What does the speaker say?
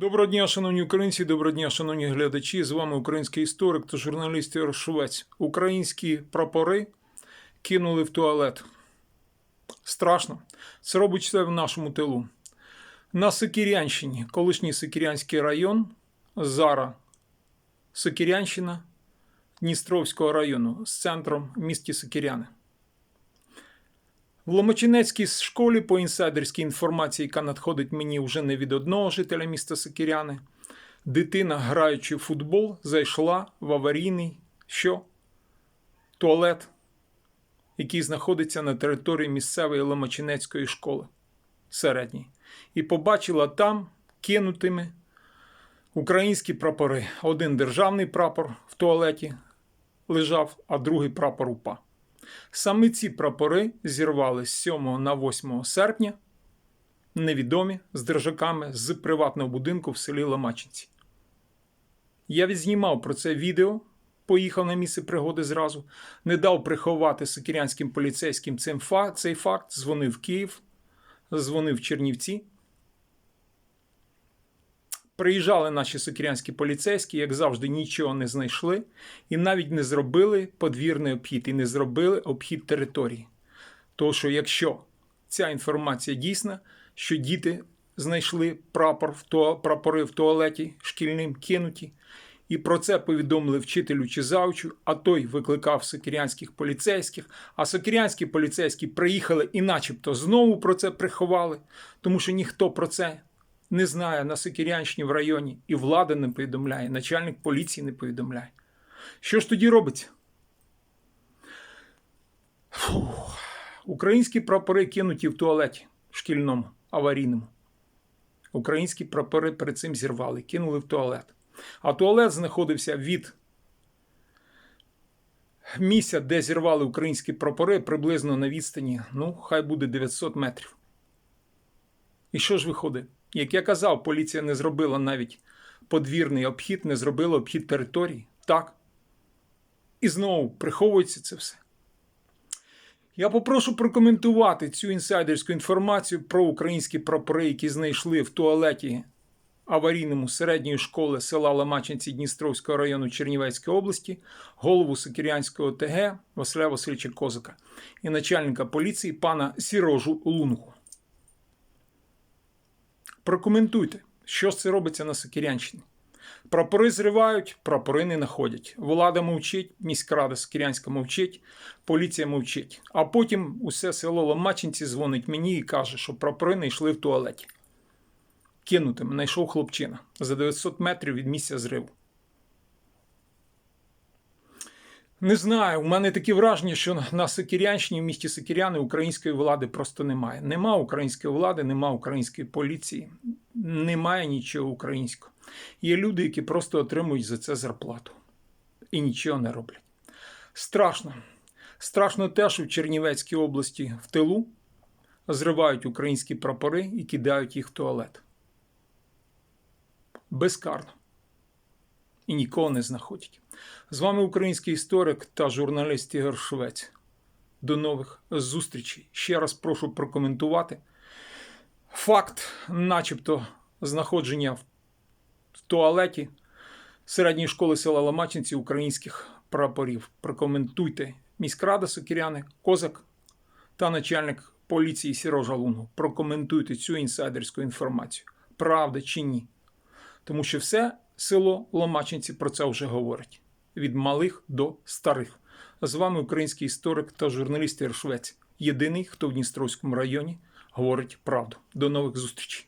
Доброго дня, шановні українці, доброго дня, шановні глядачі. З вами український історик та журналіст Ігор Швець. Українські прапори кинули в туалет. Страшно. Це робить це в нашому тилу. На Сикірянщині, колишній Сикірянський район, зараз Сикірянщина Дністровського району з центром місті Сикіряни. В Ломачинецькій школі по інсайдерській інформації, яка надходить мені вже не від одного жителя міста Сокіряни, дитина, граючи в футбол, зайшла в аварійний що? туалет, який знаходиться на території місцевої Ломачинецької школи середньої, і побачила там кинутими українські прапори. Один державний прапор в туалеті лежав, а другий прапор УПА. Саме ці прапори зірвали з 7 на 8 серпня невідомі з держаками з приватного будинку в селі Ломачинці. Я відзнімав про це відео, поїхав на місце пригоди зразу, не дав приховати сикірянським поліцейським цей факт, дзвонив в Київ, дзвонив в Чернівці. Приїжджали наші сокірянські поліцейські, як завжди, нічого не знайшли і навіть не зробили подвірний обхід і не зробили обхід території. Тому що якщо ця інформація дійсна, що діти знайшли прапор в туа... прапори в туалеті шкільним кинуті, і про це повідомили вчителю чи завчу, а той викликав сокірянських поліцейських, а сокірянські поліцейські приїхали і начебто знову про це приховали, тому що ніхто про це не знає на Сокірянщині в районі, і влада не повідомляє, начальник поліції не повідомляє. Що ж тоді робиться? Фух. Українські прапори кинуті в туалеті шкільному, аварійному. Українські прапори перед цим зірвали, кинули в туалет. А туалет знаходився від місця, де зірвали українські прапори, приблизно на відстані, ну, хай буде 900 метрів. І що ж виходить? Як я казав, поліція не зробила навіть подвірний обхід, не зробила обхід території. Так. І знову приховується це все. Я попрошу прокоментувати цю інсайдерську інформацію про українські прапори, які знайшли в туалеті аварійному середньої школи села Ламачинці Дністровського району Чернівецької області, голову Сокірянського ТГ Василя Васильовича Козака і начальника поліції пана Сірожу Лунгу. Прокоментуйте, що це робиться на Сокірянщині. Прапори зривають, прапори не знаходять. Влада мовчить, міськрада Сокірянська мовчить, поліція мовчить. А потім усе село Ломаченці дзвонить мені і каже, що прапори не йшли в туалеті. Кинутим знайшов хлопчина за 900 метрів від місця зриву. Не знаю, у мене таке враження, що на Сокірянщині в місті Сокіряни української влади просто немає. Нема української влади, нема української поліції, немає нічого українського. Є люди, які просто отримують за це зарплату і нічого не роблять. Страшно. Страшно те, що в Чернівецькій області в тилу зривають українські прапори і кидають їх в туалет. Безкарно. І нікого не знаходять. З вами український історик та журналіст Ігор Швець. До нових зустрічей. Ще раз прошу прокоментувати факт, начебто, знаходження в туалеті середньої школи села Ломачинці українських прапорів. Прокоментуйте міськрада Сокіряни, Козак та начальник поліції Сірожа Лунгу. Прокоментуйте цю інсайдерську інформацію. Правда чи ні? Тому що все село Ломачинці про це вже говорить від малих до старих. З вами український історик та журналіст Іршвець. Єдиний, хто в Дністровському районі говорить правду. До нових зустрічей.